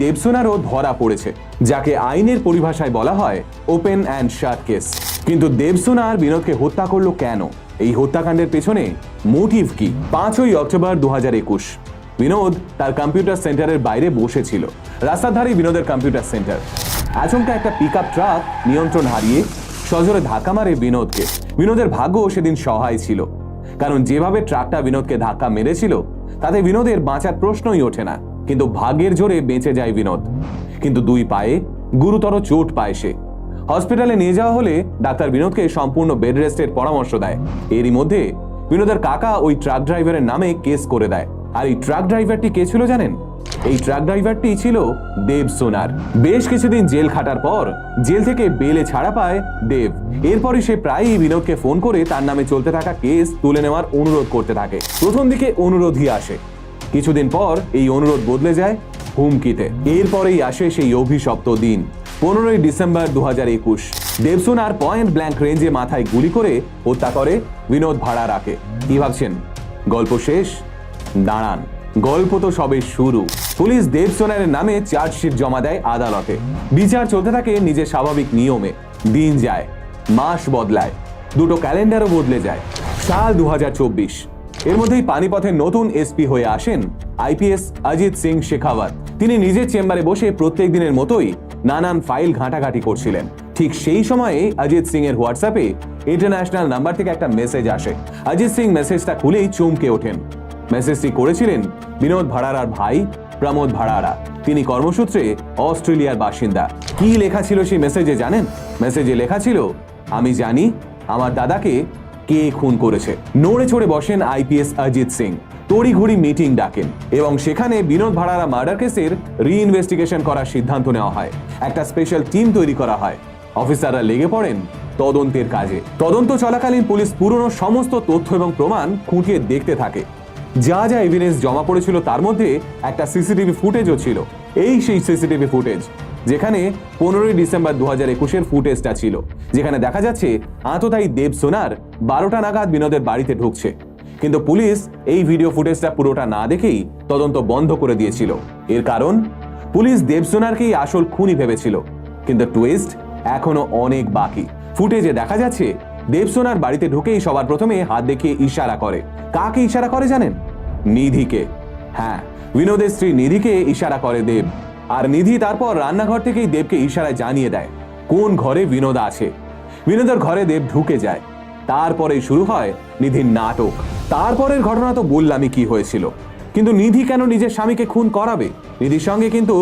দেবসোনারও ধরা পড়েছে, যাকে আইনের পরিভাষায় বলা হয় ওপেন অ্যান্ড শার্ট কেস। কিন্তু দেবসোনার বিনোদকে হত্যা করল কেন? এই হত্যাকাণ্ডের পেছনে মোটিভ কি? পাঁচই অক্টোবর দু হাজার একুশ। বিনোদ তার কম্পিউটার সেন্টারের বাইরে বসেছিল। রাস্তার ধারে বিনোদের কম্পিউটার সেন্টার। আচমকা একটা পিক ট্রাক নিয়ন্ত্রণ হারিয়ে সজোরে ধাক্কা মারে বিনোদকে। বিনোদের ভাগ্য সেদিন সহায় ছিল। কারণ যেভাবে ট্রাকটা বিনোদকে ধাক্কা মেরেছিল, তাতে বিনোদের বাঁচার প্রশ্নই ওঠে না। কিন্তু ভাগ্যের জোরে বেঁচে যায় বিনোদ। কিন্তু দুই পায়ে গুরুতর চোট পায় সে। হসপিটালে নিয়ে যাওয়া হলে ডাক্তার বিনোদকে সম্পূর্ণ বেড রেস্টের পরামর্শ দেয়। এরই মধ্যে বিনোদের কাকা ওই ট্রাক ড্রাইভারের নামে কেস করে দেয়। আর এই ট্রাক ড্রাইভারটি কে ছিল জানেন? এই ট্রাক ড্রাইভারটি ছিল দেব সোনার। বেশ কিছুদিন জেল খাটার পর জেল থেকে বেলে ছাড়া পায় দেব। এরপরই সে প্রায়ই বিনোদকে ফোন করে তার নামে চলতে থাকা কেস তুলে নেওয়ার অনুরোধ করতে থাকে। প্রথম দিকে অনুরোধই আসে। কিছুদিন পর এই অনুরোধ বদলে যায় হুমকিতে। এরপরেই আসে সেই অভিশপ্ত দিন। পনেরোই ডিসেম্বর দু হাজার একুশ দেবসোনার পয়েন্ট ব্ল্যাঙ্ক রেঞ্জে মাথায় গুলি করে হত্যা করে বিনোদ ভাড়া রাখে কি ভাবছেন? গল্প শেষ? দাঁড়ান। গল্প তো সবে শুরু। পুলিশ দেবসোনারের নামে চার্জশিট জমা দেয় আদালতে। বিচার চলতে থাকে নিজের স্বাভাবিক নিয়মে। দিন যায়, মাস বদলায়, দুটো ক্যালেন্ডারও বদলে যায়। সাল দু হাজার চব্বিশ। এর মধ্যেই পানিপথের নতুন এসপি হয়ে আসেন আইপিএস অজিত সিং শেখাওয়াত। তিনি নিজের চেম্বারে বসে প্রত্যেক দিনের মতোই নানান ফাইল ঘাঁটাঘাঁটি করছিলেন। ঠিক সেই সময়ে অজিত সিং এর হোয়াটসঅ্যাপে ইন্টারন্যাশনাল নাম্বার থেকে একটা মেসেজ আসে। অজিত সিং মেসেজটা খুলেই চমকে ওঠেন। মেসেজটি করেছিলেন বিনোদ ভাড়ারার ভাই প্রমোদ ভাড়ারা। তিনি কর্মসূত্রে অস্ট্রেলিয়ার বাসিন্দা। কি লেখা ছিল সেই মেসেজে জানেন? মেসেজে লেখা ছিল, আমি জানি, আমার দাদাকে কে খুন করেছে। নড়ে চড়ে বসেন আইপিএস অজিত সিং। তড়িঘড়ি মিটিং ডাকেন এবং সেখানে বিনোদ ভাড়ারা মার্ডার কেসের রিইনভেস্টিগেশন করার সিদ্ধান্ত নেওয়া হয়। একটা স্পেশাল টিম তৈরি করা হয়। অফিসাররা লেগে পড়েন তদন্তের কাজে। তদন্ত চলাকালীন পুলিশ পুরনো সমস্ত তথ্য এবং প্রমাণ খুঁটিয়ে দেখতে থাকে। যা যা এভিডেন্স জমা পড়েছিল তার মধ্যে একটা সিসিটিভি ফুটেজও ছিল। এই সেই সিসিটিভি ফুটেজ। যেখানে পনেরোই ডিসেম্বর দু হাজার একুশের ফুটেজটা ছিল। যেখানে দেখা যাচ্ছে, আততায়ী দেব সোনার বারোটা নাগাদ বিনোদের বাড়িতে ঢুকছে। কিন্তু পুলিশ এই ভিডিও ফুটেজটা পুরোটা না দেখেই তদন্ত বন্ধ করে দিয়েছিল। এর কারণ, পুলিশ দেবসোনারকেই আসল খুনি ভেবেছিল। কিন্তু টুইস্ট এখনও অনেক বাকি। ফুটেজে দেখা যাচ্ছে দেবসোনার বাড়িতে ঢুকেই সবার প্রথমে হাত দেখিয়ে ইশারা করে। কাকে ইশারা করে জানেন? নিধিকে। হ্যাঁ বিনোদের স্ত্রী নিধিকে ইশারা করে দেব। আর নিধি তারপর রান্নাঘর থেকেই দেবকে ইশারায় জানিয়ে দেয়, কোন ঘরে বিনোদ আছে? বিনোদের ঘরে দেব ঢুকে যায়। তারপরে শুরু হয় নিধির নাটক। তারপরের ঘটনা তো বললামই কি হয়েছিল। কিন্তু নিধি কেন নিজের স্বামীকে খুন করাবে? নিধির সঙ্গে কিন্তু